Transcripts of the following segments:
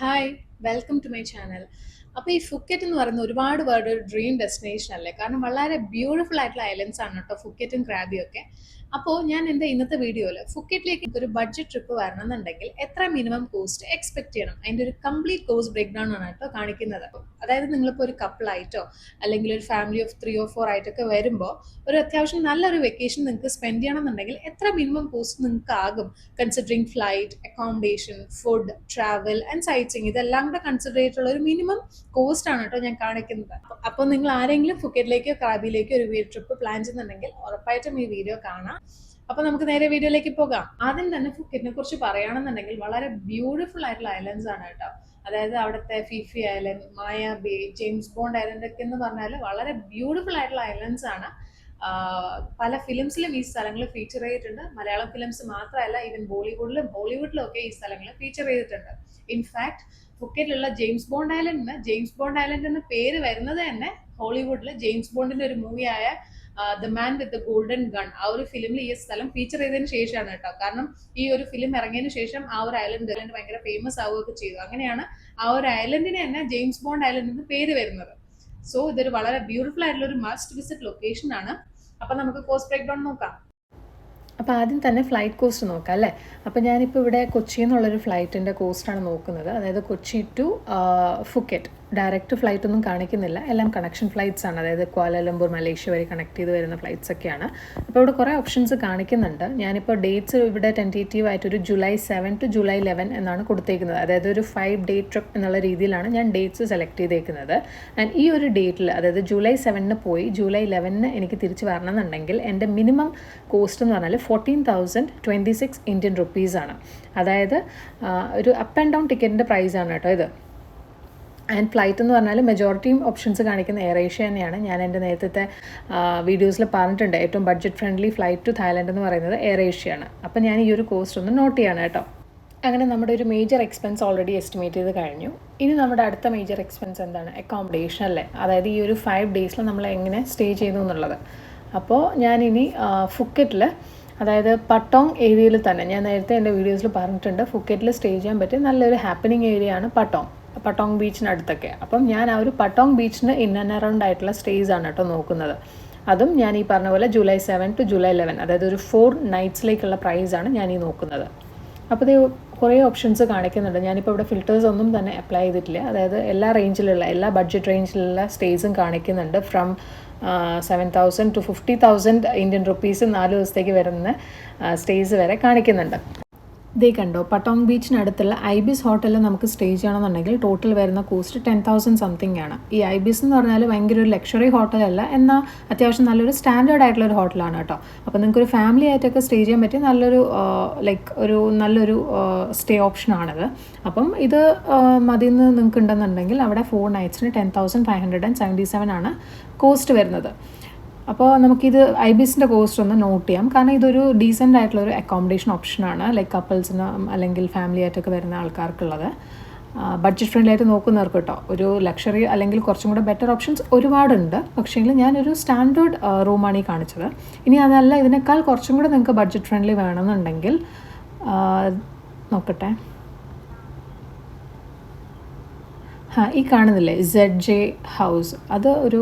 Hi welcome to my channel അപ്പോൾ ഈ Phuket എന്ന് പറയുന്ന ഒരുപാട് പേരുടെ ഒരു ഡ്രീം ഡെസ്റ്റിനേഷൻ അല്ലേ? കാരണം വളരെ ബ്യൂട്ടിഫുൾ ആയിട്ടുള്ള ഐലൻഡ്സ് ആണ് കേട്ടോ ഫുക്കറ്റും ക്രാബിയും ഒക്കെ. അപ്പോൾ ഞാൻ എന്റെ ഇന്നത്തെ വീഡിയോയിൽ ഫുക്കറ്റിലേക്ക് ഒരു ബഡ്ജറ്റ് ട്രിപ്പ് വരണമെന്നുണ്ടെങ്കിൽ എത്ര മിനിമം കോസ്റ്റ് എക്സ്പെക്ട് ചെയ്യണം? അതിന്റെ ഒരു കംപ്ലീറ്റ് കോസ്റ്റ് ബ്രേക്ക് ഡൗൺ ആണ് കേട്ടോ കാണിക്കുന്നത്. അതായത് നിങ്ങളിപ്പോൾ ഒരു കപ്പിളായിട്ടോ അല്ലെങ്കിൽ ഒരു family of three or four ആയിട്ടൊക്കെ വരുമ്പോൾ ഒരു അത്യാവശ്യം നല്ലൊരു വെക്കേഷൻ നിങ്ങൾക്ക് സ്പെൻഡ് ചെയ്യണമെന്നുണ്ടെങ്കിൽ എത്ര മിനിമം കോസ്റ്റ് നിങ്ങൾക്ക് ആകും considering flight accommodation food travel and sighting ഇതെല്ലാം കൂടെ കൺസിഡർ ചെയ്തിട്ടുള്ള ഒരു മിനിമം കോസ്റ്റ് ആണ് കേട്ടോ ഞാൻ കാണിക്കുന്നത്. അപ്പോൾ നിങ്ങൾ ആരെങ്കിലും ഫുക്കറ്റിലേക്കോ ക്രാബിലേക്കോ ഒരു ട്രിപ്പ് പ്ലാൻ ചെയ്യുന്നുണ്ടെങ്കിൽ ഉറപ്പായിട്ടും ഈ വീഡിയോ കാണാം. അപ്പോൾ നമുക്ക് നേരെ വീഡിയോയിലേക്ക് പോകാം. ആദ്യം തന്നെ ഫുക്കറ്റിനെ കുറിച്ച് പറയുകയാണെന്നുണ്ടെങ്കിൽ വളരെ ബ്യൂട്ടിഫുൾ ആയിട്ടുള്ള ഐലൻഡ്സ് ആണ് കേട്ടോ. അതായത് അവിടുത്തെ Phi Phi Island Maya Bay James Bond Island ഒക്കെ എന്ന് പറഞ്ഞാൽ വളരെ ബ്യൂട്ടിഫുൾ ആയിട്ടുള്ള ഐലൻഡ്സ് ആണ്. പല ഫിലിംസിലും ഈ സ്ഥലങ്ങൾ ഫീച്ചർ ചെയ്തിട്ടുണ്ട്. മലയാളം ഫിലിംസ് മാത്രമല്ല ഈവൻ ബോളിവുഡിലും ബോളിവുഡിലും ഒക്കെ ഈ സ്ഥലങ്ങൾ ഫീച്ചർ ചെയ്തിട്ടുണ്ട്. ഇൻഫാക്ട് ഫുക്കറ്റിലുള്ള ജെയിംസ് ബോണ്ട് ഐലൻഡിന് ജെയിംസ് ബോണ്ട് ഐലൻഡ് എന്ന പേര് വരുന്നത് തന്നെ ഹോളിവുഡിൽ ജെയിംസ് ബോണ്ടിന്റെ ഒരു മൂവിയായ the Man with the Golden Gun ആ ഒരു ഫിലിമിൽ ഈ സ്ഥലം ഫീച്ചർ ചെയ്തതിന് ശേഷമാണ് കേട്ടോ. കാരണം ഈ ഒരു ഫിലിം ഇറങ്ങിയതിന് ശേഷം ആ ഒരു ഐലൻഡ് ഐലൻഡ് ഭയങ്കര ഫേമസ് ആവുകയൊക്കെ ചെയ്തു. അങ്ങനെയാണ് ആ ഒരു ഐലൻഡിന് തന്നെ ജെയിംസ് ബോണ്ട് ഐലൻഡ് എന്ന് പേര് വരുന്നത്. സോ ഇതൊരു വളരെ ബ്യൂട്ടിഫുൾ ആയിട്ടുള്ള ഒരു മസ്റ്റ് വിസിറ്റ് ലൊക്കേഷൻ ആണ്. അപ്പൊ നമുക്ക് കോസ്റ്റ് ബ്രേക്ക് ഡൗൺ നോക്കാം. അപ്പോൾ ആദ്യം തന്നെ ഫ്ലൈറ്റ് കോസ്റ്റ് നോക്കാം അല്ലേ? അപ്പോൾ ഞാനിപ്പോൾ ഇവിടെ കൊച്ചിയിൽ നിന്നുള്ളൊരു ഫ്ലൈറ്റിന്റെ കോസ്റ്റാണ് നോക്കുന്നത്. അതായത് Kochi to Phuket direct flight ഒന്നും കാണിക്കുന്നില്ല. എല്ലാം കണക്ഷൻ ഫ്ലൈറ്റ്സ് ആണ്. അതായത് ക്വാലലംപൂർ മലേഷ്യ വരെ കണക്ട് ചെയ്ത് വരുന്ന ഫ്ലൈറ്റ്സ് ഒക്കെയാണ്. അപ്പോൾ ഇവിടെ കുറേ ഓപ്ഷൻസ് കാണിക്കുന്നുണ്ട്. ഞാനിപ്പോൾ ഡേറ്റ്സ് ഇവിടെ ടെന്റേറ്റീവ് ആയിട്ട് ഒരു July seven to July eleven എന്നാണ് കൊടുത്തേക്കുന്നത്. അതായത് ഒരു ഫൈവ് ഡേ ട്രിപ്പ് എന്നുള്ള രീതിയിലാണ് ഞാൻ ഡേറ്റ്സ് സെലക്ട് ചെയ്തേക്കുന്നത്. ആൻഡ് ഈ ഒരു ഡേറ്റിൽ അതായത് ജൂലൈ സെവനിന് പോയി ജൂലൈ ലെവനിന് എനിക്ക് തിരിച്ച് വരണമെന്നുണ്ടെങ്കിൽ എന്റെ മിനിമം കോസ്റ്റ് എന്ന് പറഞ്ഞാൽ fourteen thousand twenty six Indian റുപ്പീസാണ് അതായത് ഒരു അപ്പ് ആൻഡ് ഡൗൺ ടിക്കറ്റിന്റെ പ്രൈസാണ് കേട്ടോ ഇത്. ആൻഡ് ഫ്ലൈറ്റ് എന്ന് പറഞ്ഞാൽ മെജോറിറ്റിയും ഓപ്ഷൻസ് കാണിക്കുന്ന എയർ ഏഷ്യ തന്നെയാണ്. ഞാൻ എന്റെ നേരത്തെ വീഡിയോസിൽ പറഞ്ഞിട്ടുണ്ട്. ഏറ്റവും budget friendly flight to Thailand എന്ന് പറയുന്നത് എയർ ഏഷ്യയാണ് അപ്പോൾ ഞാൻ ഈ ഒരു കോസ്റ്റ് ഒന്ന് നോട്ട് ചെയ്യണം കേട്ടോ. അങ്ങനെ നമ്മുടെ ഒരു മേജർ എക്സ്പെൻസ് ഓൾറെഡി എസ്റ്റിമേറ്റ് ചെയ്ത് കഴിഞ്ഞു. ഇനി നമ്മുടെ അടുത്ത മേജർ എക്സ്പെൻസ് എന്താണ്? അക്കോമഡേഷൻ അല്ലേ? അതായത് ഈ ഒരു ഫൈവ് ഡേയ്സിൽ നമ്മൾ എങ്ങനെ സ്റ്റേ ചെയ്യുന്നു എന്നുള്ളത്. അപ്പോൾ ഞാനിനി ഫുക്കറ്റിൽ അതായത് പട്ടോങ് ഏരിയയിൽ തന്നെ ഞാൻ നേരത്തെ എന്റെ വീഡിയോസിൽ പറഞ്ഞിട്ടുണ്ട് ഫുക്കറ്റിൽ സ്റ്റേ ചെയ്യാൻ പറ്റിയ നല്ലൊരു ഹാപ്പനിങ് ഏരിയയാണ് പട്ടോങ് പട്ടോങ് ബീച്ചിനടുത്തൊക്കെ. അപ്പം ഞാൻ ആ ഒരു പട്ടോങ് ബീച്ചിന് ഇൻ ആൻഡ് അറൗണ്ട് ആയിട്ടുള്ള സ്റ്റേസ് ആണ് കേട്ടോ നോക്കുന്നത്. അതും ഞാൻ ഈ പറഞ്ഞ പോലെ July seven to July eleven അതായത് ഒരു ഫോർ നൈറ്റ്സിലേക്കുള്ള ആണ് ഞാൻ ഈ നോക്കുന്നത്. അപ്പോൾ ഇത് കുറേ ഓപ്ഷൻസ് കാണിക്കുന്നുണ്ട്. ഞാനിപ്പോൾ ഇവിടെ ഫിൽറ്റേഴ്സ് ഒന്നും തന്നെ അപ്ലൈ ചെയ്തിട്ടില്ല. അതായത് എല്ലാ റേഞ്ചിലുള്ള എല്ലാ ബഡ്ജറ്റ് റേഞ്ചിലുള്ള സ്റ്റേസും കാണിക്കുന്നുണ്ട്. From seven thousand to fifty thousand Indian rupees നാല് ദിവസത്തേക്ക് വരുന്ന സ്റ്റേസ് വരെ കാണിക്കുന്നുണ്ട്. ഇതേ കണ്ടോ പട്ടോങ് ബീച്ചിനടുത്തുള്ള ഐബിസ് ഹോട്ടലിൽ നമുക്ക് സ്റ്റേ ചെയ്യണമെന്നുണ്ടെങ്കിൽ ടോട്ടൽ വരുന്ന കോസ്റ്റ് ടെൻ തൗസൻഡ് സംതിങ് ആണ്. ഈ ഐബിസ് എന്ന് പറഞ്ഞാൽ ഭയങ്കര ഒരു ലക്ഷറി ഹോട്ടലല്ല എന്നാൽ അത്യാവശ്യം നല്ലൊരു സ്റ്റാൻഡേർഡ് ആയിട്ടുള്ള ഒരു ഹോട്ടലാണ് കേട്ടോ. അപ്പോൾ നിങ്ങൾക്ക് ഒരു ഫാമിലി ആയിട്ടൊക്കെ സ്റ്റേ ചെയ്യാൻ പറ്റിയ നല്ലൊരു ലൈക്ക് ഒരു നല്ലൊരു സ്റ്റേ ഓപ്ഷനാണിത് അപ്പം ഇത് മതിയെന്ന് നിങ്ങൾക്ക് ഉണ്ടെന്നുണ്ടെങ്കിൽ അവിടെ four നൈറ്റ്സിന് ten thousand five hundred and seventy seven ആണ് കോസ്റ്റ് വരുന്നത്. അപ്പോൾ നമുക്കിത് ഐ ബിസിന്റെ കോസ്റ്റ് ഒന്ന് നോട്ട് ചെയ്യാം. കാരണം ഇതൊരു ഡീസന്റ് ആയിട്ടുള്ള ഒരു അക്കോമഡേഷൻ ഓപ്ഷനാണ് ലൈക്ക് കപ്പിൾസിന് അല്ലെങ്കിൽ ഫാമിലി ആയിട്ടൊക്കെ വരുന്ന ആൾക്കാർക്കുള്ളത്. ബഡ്ജറ്റ് ഫ്രണ്ട്ലി ആയിട്ട് നോക്കുന്നവർക്ക് കേട്ടോ ഒരു ലക്ഷറി അല്ലെങ്കിൽ കുറച്ചും കൂടെ ബെറ്റർ ഓപ്ഷൻസ് ഒരുപാടുണ്ട്. പക്ഷേങ്കിൽ ഞാനൊരു സ്റ്റാൻഡേർഡ് റൂമാണ് ഈ കാണിച്ചത്. ഇനി അതല്ല ഇതിനേക്കാൾ കുറച്ചും കൂടെ നിങ്ങൾക്ക് ബഡ്ജറ്റ് ഫ്രണ്ട്ലി വേണമെന്നുണ്ടെങ്കിൽ നോക്കട്ടെ. ആ ഈ കാണുന്നില്ലേ? സെഡ് ജെ ഹൗസ് അത് ഒരു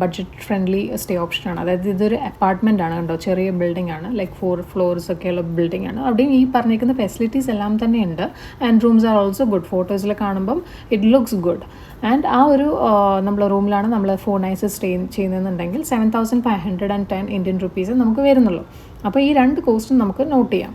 ബഡ്ജറ്റ് ഫ്രണ്ട്ലി സ്റ്റേ ഓപ്ഷനാണ് അതായത് ഇതൊരു അപ്പാർട്ട്മെന്റ് ആണ് കണ്ടോ? ചെറിയ ബിൽഡിംഗ് ആണ്. ലൈക്ക് ഫോർ ഫ്ലോർസ് ഒക്കെയുള്ള ബിൽഡിംഗ് ആണ്. അവിടെയും ഈ പറഞ്ഞിരിക്കുന്ന ഫെസിലിറ്റീസ് എല്ലാം തന്നെ ഉണ്ട്. And rooms are also good ഫോട്ടോസിൽ കാണുമ്പം ഇറ്റ് ലുക്സ് ഗുഡ് ആൻഡ് ആ ഒരു നമ്മൾ റൂമിലാണ് നമ്മൾ four nights stay ചെയ്യുന്നതെന്നുണ്ടെങ്കിൽ seven thousand five hundred and ten Indian rupees നമുക്ക് വരുന്നുള്ളൂ. അപ്പോൾ ഈ രണ്ട് കോസ്റ്റും നമുക്ക് നോട്ട് ചെയ്യാം.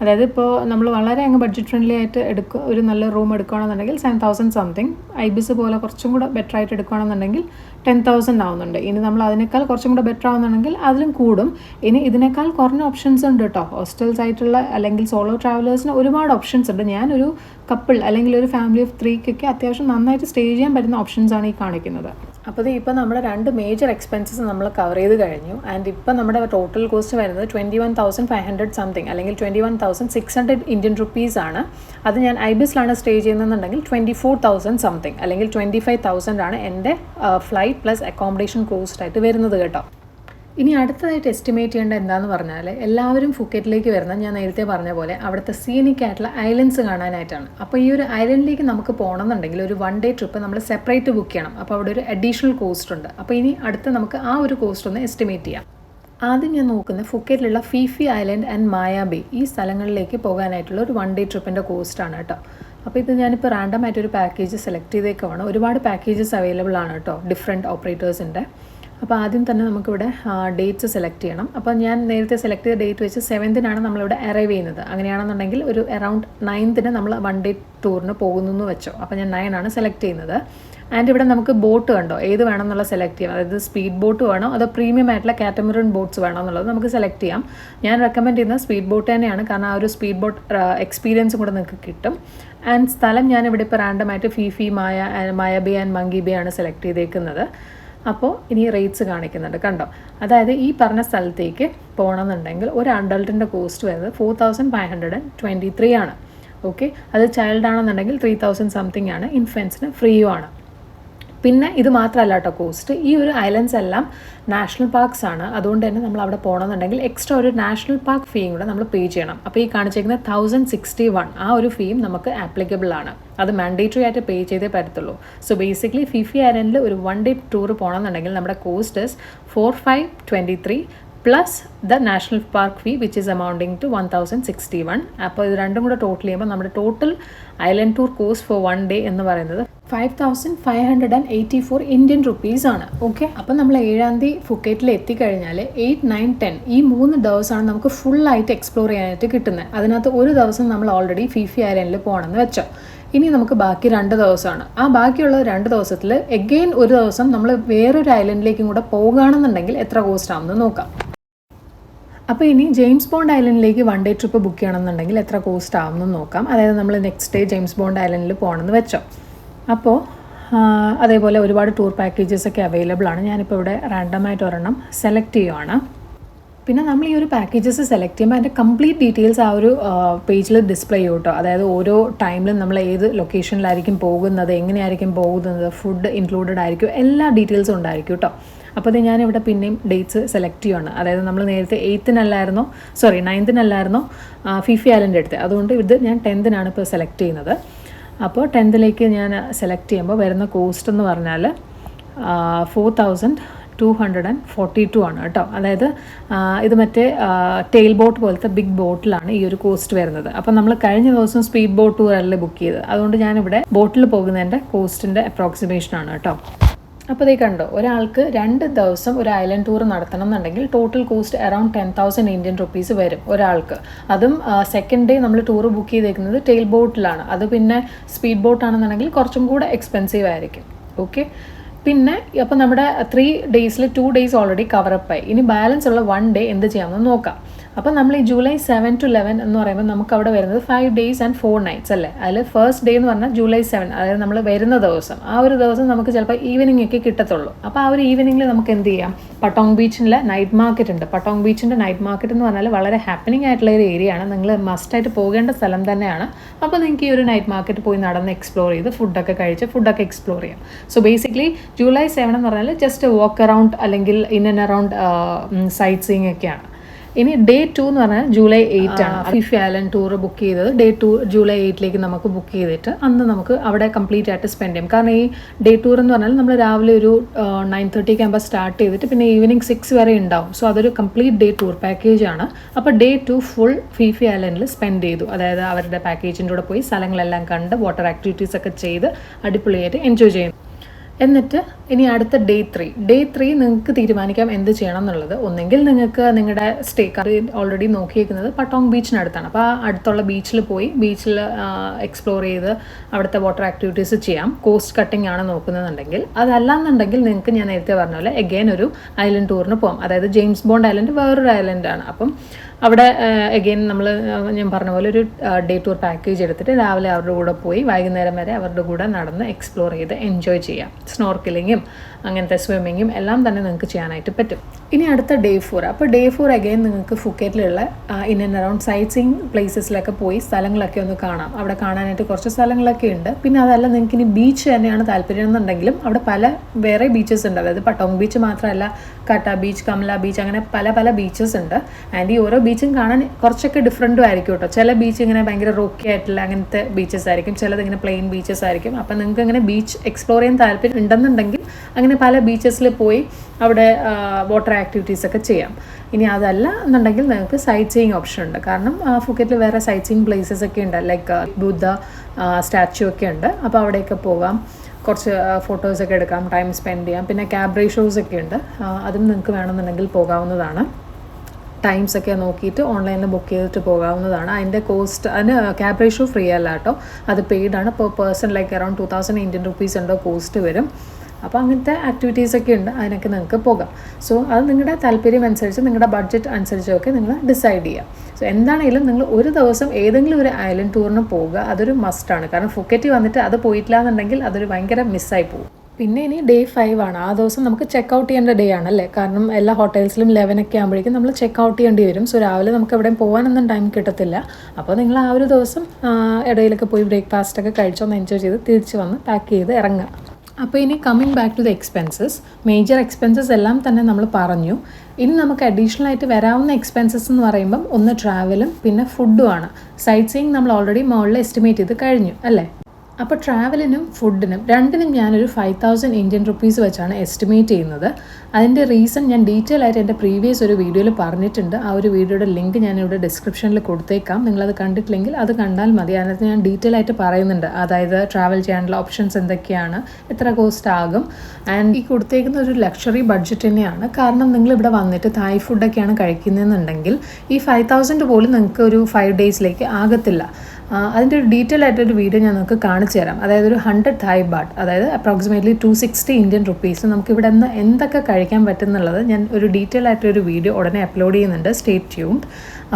അതായത് ഇപ്പോൾ നമ്മൾ വളരെ അങ്ങ് ബഡ്ജറ്റ് ഫ്രണ്ട്ലി ആയിട്ട് എടുക്കുക ഒരു നല്ല റൂം എടുക്കുകയാണെന്നുണ്ടെങ്കിൽ സെവൻ തൗസൻഡ് സംതിങ് ഐബിസ് പോലെ കുറച്ചും കൂടെ ബെറ്റർ ആയിട്ട് എടുക്കുകയാണെന്നുണ്ടെങ്കിൽ ടെൻ തൗസൻഡ് ആവുന്നുണ്ട്. ഇനി നമ്മൾ അതിനേക്കാൾ കുറച്ചും കൂടെ ബെറ്റർ ആവുന്നുണ്ടെങ്കിൽ അതിലും കൂടും. ഇനി ഇതിനേക്കാൾ കുറഞ്ഞ ഓപ്ഷൻസ് ഉണ്ട് കേട്ടോ ഹോസ്റ്റൽസ് ആയിട്ടുള്ള അല്ലെങ്കിൽ സോളോ ട്രാവലേഴ്സിന് ഒരുപാട് ഓപ്ഷൻസ് ഉണ്ട്. ഞാനൊരു കപ്പിൾ അല്ലെങ്കിൽ ഒരു ഫാമിലി ഓഫ് ത്രീക്കൊക്കെ അത്യാവശ്യം നന്നായിട്ട് സ്റ്റേ ചെയ്യാൻ പറ്റുന്ന ഓപ്ഷൻസ് ആണ് ഈ കാണിക്കുന്നത്. അപ്പോൾ ഇപ്പോൾ നമ്മുടെ രണ്ട് മേജർ എക്സ്പെൻസസ് നമ്മൾ കവർ ചെയ്ത് കഴിഞ്ഞു. ആൻഡ് ഇപ്പോൾ നമ്മുടെ ടോട്ടൽ കോസ്റ്റ് വരുന്നത് twenty one thousand five hundred something അല്ലെങ്കിൽ twenty one thousand six hundred Indian rupees ആണ്. അത് ഞാൻ ഐബിസിലാണ് സ്റ്റേ ചെയ്യുന്നതെന്നുണ്ടെങ്കിൽ ട്വന്റി ഫോർ തൗസൻഡ് സംതിങ് അല്ലെങ്കിൽ ട്വന്റി ഫൈവ് തൗസൻഡ് ആണ് എന്റെ ഫ്ലൈറ്റ് പ്ലസ് അക്കോമഡേഷൻ കോസ്റ്റ് ആയിട്ട് വരുന്നത് കേട്ടോ. ഇനി അടുത്തതായിട്ട് എസ്റ്റിമേറ്റ് ചെയ്യേണ്ട എന്താന്ന് പറഞ്ഞാൽ എല്ലാവരും ഫുക്കറ്റിലേക്ക് വരുന്ന ഞാൻ നേരത്തെ പറഞ്ഞ പോലെ അവിടുത്തെ സീനിക് ആയിട്ടുള്ള ഐലൻഡ്സ് കാണാനായിട്ടാണ്. അപ്പോൾ ഈ ഒരു ഐലൻഡിലേക്ക് നമുക്ക് പോകണമെന്നുണ്ടെങ്കിൽ ഒരു വൺ ഡേ ട്രിപ്പ് നമ്മൾ സെപ്പറേറ്റ് ബുക്ക് ചെയ്യണം. അപ്പോൾ അവിടെ ഒരു അഡീഷണൽ കോസ്റ്റ് ഉണ്ട്. അപ്പോൾ ഇനി അടുത്ത് നമുക്ക് ആ ഒരു കോസ്റ്റ് ഒന്ന് എസ്റ്റിമേറ്റ് ചെയ്യാം. ആദ്യം ഞാൻ നോക്കുന്ന ഫുക്കറ്റിലുള്ള Phi Phi island and Maya Bay ഈ സ്ഥലങ്ങളിലേക്ക് പോകാനായിട്ടുള്ള ഒരു വൺ ഡേ ട്രിപ്പിന്റെ കോസ്റ്റാണ് കേട്ടോ അപ്പോൾ ഇത് ഞാനിപ്പോൾ റാൻഡം ആയിട്ടൊരു പാക്കേജ് സെലക്ട് ചെയ്തേക്കുവാണ്. ഒരുപാട് പാക്കേജസ് അവൈലബിൾ ആണ് കേട്ടോ ഡിഫറെന്റ് ഓപ്പറേറ്റേഴ്സിന്റെ അപ്പോൾ ആദ്യം തന്നെ നമുക്കിവിടെ ഡേറ്റ്സ് സെലക്ട് ചെയ്യണം. അപ്പോൾ ഞാൻ നേരത്തെ സെലക്ട് ചെയ്ത ഡേറ്റ് വെച്ച് സെവൻത്തിനാണ് നമ്മളിവിടെ അറൈവ് ചെയ്യുന്നത്. അങ്ങനെയാണെന്നുണ്ടെങ്കിൽ ഒരു അറൗണ്ട് നയൻത്തിന് നമ്മൾ വൺ ഡേ ടൂറിന് പോകുന്നു എന്ന് വെച്ചോ. അപ്പോൾ ഞാൻ നയൻ ആണ് സെലക്ട് ചെയ്യുന്നത്. ആൻഡ് ഇവിടെ നമുക്ക് ബോട്ട് കണ്ടോ? ഏത് വേണമെന്നുള്ള സെലക്ട് ചെയ്യാം. അതായത് സ്പീഡ് ബോട്ട് വേണോ? അതോ പ്രീമിയം ആയിട്ടുള്ള കാറ്റമറിൻ ബോട്ട്സ് വേണോ എന്നുള്ളത് നമുക്ക് സെലക്ട് ചെയ്യാം. ഞാൻ റെക്കമെൻഡ് ചെയ്യുന്നത് സ്പീഡ് ബോട്ട് തന്നെയാണ്. കാരണം ആ ഒരു സ്പീഡ് ബോട്ട് എക്സ്പീരിയൻസും കൂടെ നിങ്ങൾക്ക് കിട്ടും. ആൻഡ് സ്ഥലം ഞാൻ ഇവിടെ ഇപ്പോൾ റാൻഡമായിട്ട് Phi Phi Maya Maya Bay and Monkey Bay ആണ് സെലക്ട് ചെയ്തേക്കുന്നത്. അപ്പോൾ ഇനി റേറ്റ്സ് കാണിക്കുന്നുണ്ട്. കണ്ടോ? അതായത് ഈ പറഞ്ഞ സ്ഥലത്തേക്ക് പോകണമെന്നുണ്ടെങ്കിൽ ഒരു അഡൾട്ടിന്റെ കോസ്റ്റ് വരുന്നത് four thousand five hundred and twenty three ആണ്. ഓക്കെ അത് ചൈൽഡ് ആണെന്നുണ്ടെങ്കിൽ ത്രീ തൗസൻഡ് സംതിങ് ആണ്. ഇൻഫൻസിന് ഫ്രീയും ആണ്. പിന്നെ ഇത് മാത്രമല്ല കേട്ടോ കോസ്റ്റ് ഈ ഒരു ഐലൻഡ്സ് എല്ലാം നാഷണൽ പാർക്സ് ആണ്. അതുകൊണ്ട് തന്നെ നമ്മൾ അവിടെ പോകണമെന്നുണ്ടെങ്കിൽ എക്സ്ട്രാ ഒരു നാഷണൽ പാർക്ക് ഫീയും കൂടെ നമ്മൾ പേ ചെയ്യണം. അപ്പോൾ ഈ കാണിച്ചിരിക്കുന്ന തൗസൻഡ് സിക്സ്റ്റി വൺ ആ ഒരു ഫീയും നമുക്ക് ആപ്ലിക്കബിൾ ആണ്. അത് മാൻഡേറ്ററി ആയിട്ട് പേ ചെയ്തേ പറ്റത്തുള്ളൂ. സോ ബേസിക്കലി ഫിഫി ഐലൻഡിൽ ഒരു വൺ ഡേ ടൂർ പോകണമെന്നുണ്ടെങ്കിൽ നമ്മുടെ cost is four five twenty three plus the national park fee which is amounting to one thousand sixty one അപ്പോൾ ഇത് രണ്ടും കൂടെ ടോട്ടൽ ചെയ്യുമ്പോൾ നമ്മുടെ total island tour cost for one day എന്ന് പറയുന്നത് five thousand five hundred and eighty four Indian rupees ആണ്. Okay അപ്പം നമ്മൾ ഏഴാം തീയതി ഫുക്കേറ്റിൽ എത്തിക്കഴിഞ്ഞാൽ എയ്റ്റ് നയൻ ടെൻ ഈ മൂന്ന് ദിവസമാണ് നമുക്ക് ഫുൾ ആയിട്ട് എക്സ്പ്ലോർ ചെയ്യാനായിട്ട് കിട്ടുന്നത്. അതിനകത്ത് ഒരു ദിവസം നമ്മൾ ഓൾറെഡി ഫിഫി ഐലൻഡിൽ പോകണമെന്ന് വെച്ചോ. ഇനി നമുക്ക് ബാക്കി രണ്ട് ദിവസമാണ്. ആ ബാക്കിയുള്ള രണ്ട് ദിവസത്തിൽ എഗെയിൻ ഒരു ദിവസം നമ്മൾ വേറൊരു ഐലൻഡിലേക്കും കൂടെ പോകുകയാണെന്നുണ്ടെങ്കിൽ എത്ര കോസ്റ്റ് ആവുമെന്ന് നോക്കാം. അപ്പോൾ ഇനി ജെയിംസ് ബോണ്ട് ഐലൻഡിലേക്ക് വൺ ഡേ ട്രിപ്പ് ബുക്ക് ചെയ്യണമെന്നുണ്ടെങ്കിൽ എത്ര കോസ്റ്റ് ആവുമെന്ന് നോക്കാം. അതായത് നമ്മൾ നെക്സ്റ്റ് ഡേ ജെയിംസ് ബോണ്ട് ഐലൻഡിൽ പോകണമെന്ന് വെച്ചോ. അപ്പോൾ അതേപോലെ ഒരുപാട് ടൂർ പാക്കേജസ് ഒക്കെ അവൈലബിൾ ആണ്. ഞാനിപ്പോൾ ഇവിടെ റാൻഡമായിട്ട് ഒരെണ്ണം സെലക്ട് ചെയ്യുവാണ്. പിന്നെ നമ്മൾ ഈ ഒരു പാക്കേജസ് സെലക്ട് ചെയ്യുമ്പോൾ അതിന്റെ കംപ്ലീറ്റ് ഡീറ്റെയിൽസ് ആ ഒരു പേജിൽ ഡിസ്പ്ലേ ചെയ്യും കേട്ടോ അതായത് ഓരോ ടൈമിലും നമ്മൾ ഏത് ലൊക്കേഷനിലായിരിക്കും പോകുന്നത് എങ്ങനെയായിരിക്കും പോകുന്നത് ഫുഡ് ഇൻക്ലൂഡഡ് ആയിരിക്കും എല്ലാ ഡീറ്റെയിൽസും ഉണ്ടായിരിക്കും കേട്ടോ അപ്പോൾ അത് ഞാനിവിടെ പിന്നെയും ഡേറ്റ്സ് സെലക്ട് ചെയ്യുകയാണ് അതായത് നമ്മൾ നേരത്തെ എയ്ത്തിനല്ലായിരുന്നോ സോറി നയൻത്തിനല്ലായിരുന്നോ ഫിഫി ഐലൻഡ് എടുത്തത് അതുകൊണ്ട് ഇത് ഞാൻ ടെൻത്തിനാണ് ഇപ്പോൾ സെലക്ട് ചെയ്യുന്നത്. അപ്പോൾ ടെൻത്തിലേക്ക് ഞാൻ സെലക്ട് ചെയ്യുമ്പോൾ വരുന്ന കോസ്റ്റ് എന്ന് പറഞ്ഞാൽ four thousand two hundred and forty two ആണ് കേട്ടോ. അതായത് ഇത് മറ്റേ ടെയിൽ ബോട്ട് പോലത്തെ ബിഗ് ബോട്ടിലാണ് ഈ ഒരു കോസ്റ്റ് വരുന്നത്. അപ്പം നമ്മൾ കഴിഞ്ഞ ദിവസം സ്പീഡ് ബോട്ട് ടൂറല്ലേ ബുക്ക് ചെയ്തത്. അതുകൊണ്ട് ഞാനിവിടെ ബോട്ടിൽ പോകുന്നതിന്റെ കോസ്റ്റിന്റെ അപ്രോക്സിമേഷൻ ആണ് കേട്ടോ. അപ്പോൾ ഇതേ കണ്ടോ ഒരാൾക്ക് രണ്ട് ദിവസം ഒരു ഐലൻഡ് ടൂർ നടത്തണം എന്നുണ്ടെങ്കിൽ total cost around ten thousand Indian rupees വരും ഒരാൾക്ക്. അതും സെക്കൻഡ് ഡേ നമ്മൾ ടൂർ ബുക്ക് ചെയ്തേക്കുന്നത് ടെയിൽ ബോട്ടിലാണ് അത് പിന്നെ സ്പീഡ് ബോട്ടാണെന്നുണ്ടെങ്കിൽ കുറച്ചും കൂടെ എക്സ്പെൻസീവ് ആയിരിക്കും. ഓക്കെ പിന്നെ അപ്പോൾ നമ്മുടെ ത്രീ ഡേയ്സിൽ ടു ഡേയ്സ് ഓൾറെഡി കവറപ്പായി ഇനി ബാലൻസ് ഉള്ള വൺ ഡേ എന്ത് ചെയ്യാമെന്ന് നോക്കാം. അപ്പോൾ നമ്മൾ ഈ ജൂലൈ സെവൻ ടു ലെവൻ എന്ന് പറയുമ്പോൾ നമുക്ക് അവിടെ വരുന്നത് five days and four nights അല്ലേ? അതിൽ ഫസ്റ്റ് ഡേ എന്ന് പറഞ്ഞാൽ ജൂലൈ സെവൻ അതായത് നമ്മൾ വരുന്ന ദിവസം. ആ ഒരു ദിവസം നമുക്ക് ചിലപ്പോൾ ഈവനിങ് ഒക്കെ കിട്ടത്തുള്ളൂ. അപ്പോൾ ആ ഒരു ഈവനിങ്ങിൽ നമുക്ക് എന്ത് ചെയ്യാം? പട്ടോങ് ബീച്ചിലെ നൈറ്റ് മാർക്കറ്റ് ഉണ്ട്. പട്ടോങ് ബീച്ചിന്റെ നൈറ്റ് മാർക്കറ്റ് എന്ന് പറഞ്ഞാൽ വളരെ ഹാപ്പനിങ് ആയിട്ടുള്ള ഒരു ഏരിയ ആണ്. നിങ്ങൾ മസ്റ്റായിട്ട് പോകേണ്ട സ്ഥലം തന്നെയാണ്. അപ്പോൾ നിങ്ങൾക്ക് ഈ ഒരു നൈറ്റ് മാർക്കറ്റ് പോയി നടന്ന് എക്സ്പ്ലോർ ചെയ്ത് ഫുഡൊക്കെ കഴിച്ച് ഫുഡൊക്കെ എക്സ്പ്ലോർ ചെയ്യാം. സോ ബേസിക്കലി ജൂലൈ സെവൻ എന്ന് പറഞ്ഞാൽ ജസ്റ്റ് വാക്ക് അറൗണ്ട് അല്ലെങ്കിൽ in and around sightseeing ഒക്കെയാണ്. ഇനി ഡേ ടു എന്ന് പറഞ്ഞാൽ ജൂലൈ എയ്റ്റ് ആണ്. Phi Phi island tour book ചെയ്തത്. ഡേ ടു ജൂലൈ എയ്റ്റിലേക്ക് നമുക്ക് ബുക്ക് ചെയ്തിട്ട് അന്ന് നമുക്ക് അവിടെ കംപ്ലീറ്റ് ആയിട്ട് സ്പെൻഡ് ചെയ്യാം. കാരണം ഈ ഡേ ടൂർ എന്ന് പറഞ്ഞാൽ നമ്മൾ രാവിലെ ഒരു നയൻ തേർട്ടിക്ക് ആകുമ്പോൾ സ്റ്റാർട്ട് ചെയ്തിട്ട് പിന്നെ ഈവനിങ് സിക്സ് വരെ ഉണ്ടാവും. സോ അതൊരു കംപ്ലീറ്റ് ഡേ ടൂർ പാക്കേജ് ആണ്. അപ്പോൾ day two full Phi Phi ആലനിൽ spend ചെയ്തു. അതായത് അവരുടെ പാക്കേജിന്റെ കൂടെ പോയി സ്ഥലങ്ങളെല്ലാം കണ്ട് വാട്ടർ ആക്ടിവിറ്റീസ് ഒക്കെ ചെയ്ത് അടിപൊളിയായിട്ട് എൻജോയ് ചെയ്യുന്നു. എന്നിട്ട് ഇനി അടുത്ത ഡേ ത്രീ ഡേ ത്രീ നിങ്ങൾക്ക് തീരുമാനിക്കാം എന്ത് ചെയ്യണം എന്നുള്ളത്. ഒന്നെങ്കിൽ നിങ്ങൾക്ക് നിങ്ങളുടെ സ്റ്റേ ഓൾറെഡി നോക്കിയേക്കുന്നത് പട്ടോങ് ബീച്ചിനടുത്താണ് അപ്പോൾ ആ അടുത്തുള്ള ബീച്ചിൽ പോയി ബീച്ചിൽ എക്സ്പ്ലോർ ചെയ്ത് അവിടുത്തെ വാട്ടർ ആക്ടിവിറ്റീസ് ചെയ്യാം. കോസ്റ്റ് കട്ടിംഗ് ആണ് നോക്കുന്നതെന്നുണ്ടെങ്കിൽ. അതല്ല എന്നുണ്ടെങ്കിൽ നിങ്ങൾക്ക് ഞാൻ നേരത്തെ പറഞ്ഞ പോലെ എഗെയിൻ ഒരു ഐലൻഡ് ടൂറിന് പോകാം അതായത് ജെയിംസ് ബോണ്ട് ഐലൻഡ് വേറൊരു ഐലൻഡാണ് അപ്പം അവിടെ എഗെയിൻ നമ്മൾ ഞാൻ പറഞ്ഞ പോലെ ഒരു ഡേ ടൂർ പാക്കേജ് എടുത്തിട്ട് രാവിലെ അവരുടെ കൂടെ പോയി വൈകുന്നേരം വരെ അവരുടെ കൂടെ നടന്ന് എക്സ്പ്ലോർ ചെയ്ത് എൻജോയ് ചെയ്യാം. സ്നോർക്കിലിങ്ങും അങ്ങനത്തെ സ്വിമ്മിങ്ങും എല്ലാം തന്നെ നിങ്ങൾക്ക് ചെയ്യാനായിട്ട് പറ്റും. ഇനി അടുത്ത ഡേ ഫോർ അപ്പോൾ ഡേ ഫോർ അഗെയിൻ നിങ്ങൾക്ക് ഫുക്കേറ്റിലുള്ള in and around sightseeing പ്ലേസസിലൊക്കെ പോയി സ്ഥലങ്ങളൊക്കെ ഒന്ന് കാണാം. അവിടെ കാണാനായിട്ട് കുറച്ച് സ്ഥലങ്ങളൊക്കെ ഉണ്ട്. പിന്നെ അതല്ല നിങ്ങൾക്ക് ഇനി ബീച്ച് തന്നെയാണ് താല്പര്യം എന്നുണ്ടെങ്കിലും അവിടെ പല വേറെ ബീച്ചസ് ഉണ്ട്. അതായത് പട്ടോങ് ബീച്ച് മാത്രമല്ല കട്ട ബീച്ച് കമല ബീച്ച് അങ്ങനെ പല പല ബീച്ചസ് ഉണ്ട്. ആൻഡ് ഈ ഓരോ ബീച്ചും കാണാൻ കുറച്ചൊക്കെ ഡിഫറെന്റും ആയിരിക്കും കേട്ടോ ചില ബീച്ച് ഇങ്ങനെ ഭയങ്കര റോക്കി ആയിട്ടുള്ള അങ്ങനത്തെ ബീച്ചസ് ആയിരിക്കും ചിലത് ഇങ്ങനെ പ്ലെയിൻ ബീച്ചസ് ആയിരിക്കും. അപ്പം നിങ്ങൾക്ക് അങ്ങനെ ബീച്ച് എക്സ്പ്ലോർ ചെയ്യാൻ താല്പര്യം ഉണ്ടെന്നുണ്ടെങ്കിൽ അങ്ങനെ പല ബീച്ചസിൽ പോയി അവിടെ വാട്ടർ ആക്ടിവിറ്റീസ് ഒക്കെ ചെയ്യാം. ഇനി അതല്ല എന്നുണ്ടെങ്കിൽ നിങ്ങൾക്ക് സൈറ്റ് സീയിങ് ഓപ്ഷൻ ഉണ്ട്. കാരണം ഫുക്കറ്റിൽ വേറെ സൈറ്റ് സീയിങ് പ്ലേസസ് ഒക്കെ ഉണ്ട്. ലൈക്ക് ബുദ്ധ സ്റ്റാച്ചു ഒക്കെ ഉണ്ട്. അപ്പോൾ അവിടെയൊക്കെ പോകാം കുറച്ച് ഫോട്ടോസൊക്കെ എടുക്കാം. ടൈം സ്പെൻഡ് ചെയ്യാം. പിന്നെ ക്യാബ് ഷോസ് ഒക്കെ ഉണ്ട്. അതും നിങ്ങൾക്ക് വേണമെന്നുണ്ടെങ്കിൽ പോകാവുന്നതാണ്. ടൈംസ് ഒക്കെ നോക്കിയിട്ട് ഓൺലൈനിൽ ബുക്ക് ചെയ്തിട്ട് പോകാവുന്നതാണ്. അതിന്റെ കോസ്റ്റ് അതിന് ക്യാബ് റേഷ്യോ ഫ്രീ അല്ല കേട്ടോ. അത് പെയ്ഡ് ആണ്. Per person like around two thousand Indian rupees ഉണ്ടോ കോസ്റ്റ് വരും. അപ്പോൾ അങ്ങനത്തെ ആക്ടിവിറ്റീസൊക്കെ ഉണ്ട്. അതിനൊക്കെ നിങ്ങൾക്ക് പോകാം. സോ അത് നിങ്ങളുടെ താല്പര്യം അനുസരിച്ച് നിങ്ങളുടെ ബഡ്ജറ്റ് അനുസരിച്ചൊക്കെ നിങ്ങൾ ഡിസൈഡ് ചെയ്യുക സോ എന്താണെങ്കിലും നിങ്ങൾ ഒരു ദിവസം ഏതെങ്കിലും ഒരു ഐലൻഡ് ടൂറിന് പോവുക. അതൊരു മസ്റ്റാണ് കാരണം ഫുക്കറ്റ് വന്നിട്ട് അത് പോയിട്ടില്ല എന്നുണ്ടെങ്കിൽ അതൊരു ഭയങ്കര മിസ്സായി പോകും. പിന്നെ ഇനി ഡേ ഫൈവ് ആണ്. ആ ദിവസം നമുക്ക് ചെക്ക് ഔട്ട് ചെയ്യേണ്ട ഡേ ആണല്ലേ കാരണം എല്ലാ ഹോട്ടൽസിലും ലെവൻ ഒക്കെ ആകുമ്പോഴേക്കും നമ്മൾ ചെക്ക് ഔട്ട് ചെയ്യേണ്ടി വരും. സോ രാവിലെ നമുക്ക് എവിടെയും പോകാനൊന്നും ടൈം കിട്ടത്തില്ല. അപ്പോൾ നിങ്ങൾ ആ ഒരു ദിവസം ഇടയിലൊക്കെ പോയി ബ്രേക്ക്ഫാസ്റ്റ് ഒക്കെ കഴിച്ചൊന്ന് എൻജോയ് ചെയ്ത് തിരിച്ച് വന്ന് പാക്ക് ചെയ്ത് ഇറങ്ങുക. അപ്പോൾ ഇനി coming back to the expenses major expenses എല്ലാം തന്നെ നമ്മൾ പറഞ്ഞു. ഇനി നമുക്ക് അഡീഷണൽ ആയിട്ട് വരാവുന്ന എക്സ്പെൻസസ് എന്ന് പറയുമ്പം ഒന്ന് ട്രാവലും പിന്നെ ഫുഡുമാണ് സൈറ്റ് സീയിങ് നമ്മൾ ഓൾറെഡി മുകളിൽ എസ്റ്റിമേറ്റ് ചെയ്ത് കഴിഞ്ഞു അല്ലേ? അപ്പോൾ ട്രാവലിനും ഫുഡിനും രണ്ടിനും ഞാനൊരു ഫൈവ് തൗസൻഡ് ഇന്ത്യൻ റുപ്പീസ് വെച്ചാണ് എസ്റ്റിമേറ്റ് ചെയ്യുന്നത്. അതിന്റെ റീസൺ ഞാൻ ഡീറ്റെയിൽ ആയിട്ട് എന്റെ പ്രീവിയസ് ഒരു വീഡിയോയിൽ പറഞ്ഞിട്ടുണ്ട്. ആ ഒരു വീഡിയോയുടെ ലിങ്ക് ഞാൻ ഇവിടെ ഡിസ്ക്രിപ്ഷനിൽ കൊടുത്തേക്കാം. നിങ്ങളത് കണ്ടിട്ടില്ലെങ്കിൽ അത് കണ്ടാൽ മതി. അതിനകത്ത് ഞാൻ ഡീറ്റെയിൽ ആയിട്ട് പറയുന്നുണ്ട്. അതായത് ട്രാവൽ ചെയ്യാനുള്ള ഓപ്ഷൻസ് എന്തൊക്കെയാണ് എത്ര കോസ്റ്റ് ആകും. ആൻഡ് ഈ കൊടുത്തേക്കുന്ന ഒരു ലക്ഷറി ബഡ്ജറ്റ് തന്നെയാണ്. കാരണം നിങ്ങൾ ഇവിടെ വന്നിട്ട് തായ് ഫുഡൊക്കെയാണ് കഴിക്കുന്നതെന്നുണ്ടെങ്കിൽ ഈ ഫൈവ് തൗസൻഡ് പോലും നിങ്ങൾക്ക് ഒരു ഫൈവ് ഡേയ്സിലേക്ക് ആകത്തില്ല. അതിന്റെ ഒരു ഡീറ്റെയിൽ ആയിട്ടൊരു വീഡിയോ ഞാൻ നിങ്ങൾക്ക് കാണിച്ചു തരാം. അതായത് ഒരു ഹൺഡ്രഡ് തായ് ബാട്ട് അതായത് approximately two sixty Indian rupees നമുക്ക് ഇവിടെ നിന്ന് എന്തൊക്കെ കഴിക്കാൻ പറ്റുന്നുള്ളത് ഞാൻ ഒരു ഡീറ്റെയിൽ ആയിട്ടൊരു വീഡിയോ ഉടനെ അപ്ലോഡ് ചെയ്യുന്നുണ്ട്. സ്റ്റേറ്റ് ട്യൂൺഡ്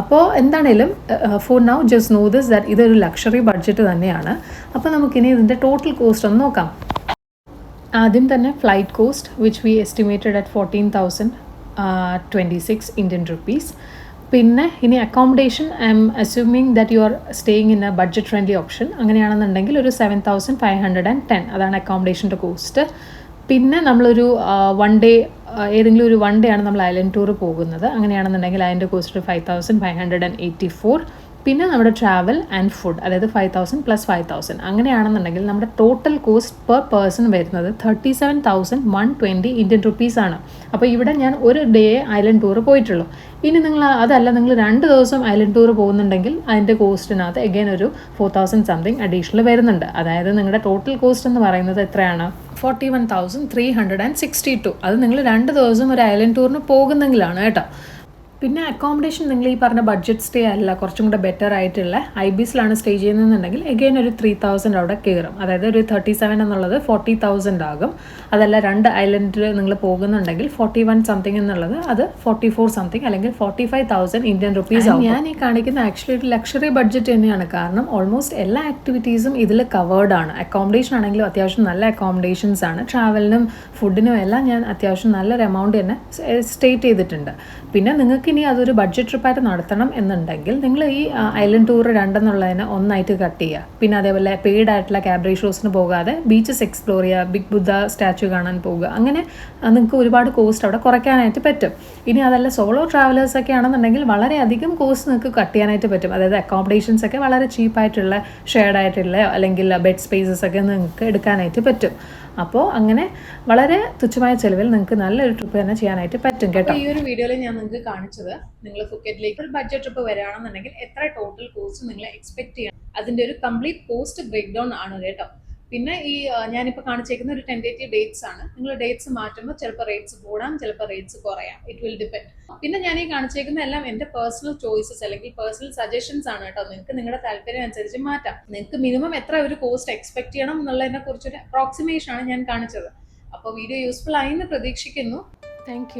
അപ്പോൾ എന്താണേലും for now just know this that ഇതൊരു ലക്ഷറി ബഡ്ജറ്റ് തന്നെയാണ്. അപ്പോൾ നമുക്കിനി ഇതിന്റെ ടോട്ടൽ കോസ്റ്റ് ഒന്ന് നോക്കാം. ആദ്യം തന്നെ flight cost which we estimated at fourteen thousand twenty six Indian rupees പിന്നെ ഇനി accommodation I'm assuming that you are staying in a budget friendly option അങ്ങനെയാണെന്നുണ്ടെങ്കിൽ ഒരു seven thousand five hundred and ten അതാണ് അക്കോമഡേഷന്റെ കോസ്റ്റ് പിന്നെ നമ്മളൊരു one day ഏതെങ്കിലും ഒരു വൺ ഡേ ആണ് നമ്മൾ ഐലൻഡ് ടൂർ പോകുന്നത്. അങ്ങനെയാണെന്നുണ്ടെങ്കിൽ അതിന്റെ cost five thousand five hundred and eighty four പിന്നെ നമ്മുടെ ട്രാവൽ ആൻഡ് ഫുഡ് അതായത് five thousand plus five thousand അങ്ങനെയാണെന്നുണ്ടെങ്കിൽ നമ്മുടെ ടോട്ടൽ കോസ്റ്റ് പെർ പേഴ്സൺ വരുന്നത് thirty seven thousand one twenty Indian rupees ആണ്. അപ്പോൾ ഇവിടെ ഞാൻ ഒരു ഡേ ഐലൻഡ് ടൂർ പോയിട്ടുള്ളൂ. ഇനി നിങ്ങൾ അതല്ല നിങ്ങൾ രണ്ട് ദിവസം ഐലൻഡ് ടൂർ പോകുന്നുണ്ടെങ്കിൽ അതിന്റെ കോസ്റ്റിനകത്ത് എഗെയിൻ ഒരു ഫോർ തൗസൻഡ് സംതിങ് അഡീഷണൽ വരുന്നുണ്ട്. അതായത് നിങ്ങളുടെ ടോട്ടൽ കോസ്റ്റ് എന്ന് പറയുന്നത് എത്രയാണ്? Forty one thousand three hundred and sixty two അത് നിങ്ങൾ രണ്ട് ദിവസം ഒരു ഐലൻഡ് ടൂറിന് പോകുന്നെങ്കിലാണ് കേട്ടോ. പിന്നെ അക്കോമഡേഷൻ നിങ്ങൾ ഈ പറഞ്ഞ ബഡ്ജറ്റ് സ്റ്റേ അല്ല കുറച്ചും കൂടെ ബെറ്റർ ആയിട്ടുള്ള ഐ ബിസിലാണ് സ്റ്റേ ചെയ്യുന്നതെന്നുണ്ടെങ്കിൽ എഗെയിൻ ഒരു ത്രീ തൗസൻഡ് അവിടെ കയറും. അതായത് ഒരു തേർട്ടി സെവൻ എന്നുള്ളത് ഫോർട്ടി തൗസൻഡ് ആകും. അതല്ല രണ്ട് ഐലൻഡിൽ നിങ്ങൾ പോകുന്നുണ്ടെങ്കിൽ ഫോർട്ടി വൺ സംതിങ് എന്നുള്ളത് അത് ഫോർട്ടി ഫോർ സംതിങ് അല്ലെങ്കിൽ forty five thousand Indian rupees ആവും. ഞാൻ ഈ കാണിക്കുന്ന ആക്ച്വലി ഒരു ലക്ഷറി ബഡ്ജറ്റ് തന്നെയാണ്. കാരണം ഓൾമോസ്റ്റ് എല്ലാ ആക്ടിവിറ്റീസും ഇതിൽ കവേർഡ് ആണ്. അക്കോമഡേഷൻ ആണെങ്കിലും അത്യാവശ്യം നല്ല അക്കോമഡേഷൻസ് ആണ്. ട്രാവലിനും ഫുഡിനും എല്ലാം ഞാൻ അത്യാവശ്യം നല്ലൊരു എമൗണ്ട് തന്നെ സ്റ്റേറ്റ് ചെയ്തിട്ടുണ്ട്. പിന്നെ നിങ്ങൾക്ക് ഇനി അതൊരു ബഡ്ജറ്റ് ട്രിപ്പായിട്ട് നടത്തണം എന്നുണ്ടെങ്കിൽ നിങ്ങൾ ഈ ഐലൻഡ് ടൂർ രണ്ടെന്നുള്ളതിനെ ഒന്നായിട്ട് കട്ട് ചെയ്യുക. പിന്നെ അതേപോലെ പെയ്ഡ് ആയിട്ടുള്ള ക്യാബ് ഷോസിന് പോകാതെ ബീച്ചസ് എക്സ്പ്ലോർ ചെയ്യുക ബിഗ് ബുദ്ധ സ്റ്റാച്ചു കാണാൻ പോകുക അങ്ങനെ നിങ്ങൾക്ക് ഒരുപാട് കോസ്റ്റ് അവിടെ കുറയ്ക്കാനായിട്ട് പറ്റും. ഇനി അതല്ല സോളോ ട്രാവലേഴ്സ് ഒക്കെ ആണെന്നുണ്ടെങ്കിൽ വളരെയധികം കോസ്റ്റ് നിങ്ങൾക്ക് കട്ട് ചെയ്യാനായിട്ട് പറ്റും. അതായത് അക്കോമഡേഷൻസ് ഒക്കെ വളരെ ചീപ്പായിട്ടുള്ള ഷെയർഡ് ആയിട്ടുള്ള അല്ലെങ്കിൽ ബെഡ് സ്പേസസ് ഒക്കെ നിങ്ങൾക്ക് എടുക്കാനായിട്ട് പറ്റും. അപ്പോൾ അങ്ങനെ വളരെ തുച്ഛമായ ചിലവിൽ നിങ്ങൾക്ക് നല്ലൊരു ട്രിപ്പ് തന്നെ ചെയ്യാനായിട്ട് പറ്റും കേട്ടോ. ഈ ഒരു വീഡിയോയിൽ ഞാൻ നിങ്ങൾക്ക് കാണിച്ചത് നിങ്ങൾ ഫുക്കറ്റിലേക്ക് ഒരു ബഡ്ജറ്റ് ട്രിപ്പ് വരികയാണെന്നുണ്ടെങ്കിൽ എത്ര ടോട്ടൽ കോസ്റ്റ് നിങ്ങൾ എക്സ്പെക്ട് ചെയ്യണം. അതിന്റെ ഒരു കംപ്ലീറ്റ് കോസ്റ്റ് ബ്രേക്ക് ഡൗൺ ആണ് കേട്ടോ. പിന്നെ ഈ ഞാനിപ്പോൾ കാണിച്ചേക്കുന്ന ഒരു ടെൻഡേറ്റീവ് ഡേറ്റ്സ് ആണ്. നിങ്ങൾ ഡേറ്റ്സ് മാറ്റുമ്പോൾ ചിലപ്പോൾ റേറ്റ്സ് കൂടാം ചിലപ്പോൾ റേറ്റ്സ് കുറയാം. ഇറ്റ് വിൽ ഡിപെൻഡ് പിന്നെ ഞാൻ ഈ കാണിച്ചേക്കുന്ന എല്ലാം എന്റെ പേഴ്സണൽ ചോയ്സസ് അല്ലെങ്കിൽ പേഴ്സണൽ സജഷൻസ് ആണ് കേട്ടോ. നിങ്ങൾക്ക് നിങ്ങളുടെ താല്പര്യം അനുസരിച്ച് മാറ്റാം. നിങ്ങൾക്ക് മിനിമം എത്ര ഒരു കോസ്റ്റ് എക്സ്പെക്ട് ചെയ്യണം എന്നുള്ളതിനെ കുറിച്ചൊരു അപ്രോക്സിമേഷൻ ആണ് ഞാൻ കാണിച്ചത്. അപ്പോൾ വീഡിയോ യൂസ്ഫുൾ ആയി എന്ന് പ്രതീക്ഷിക്കുന്നു. താങ്ക്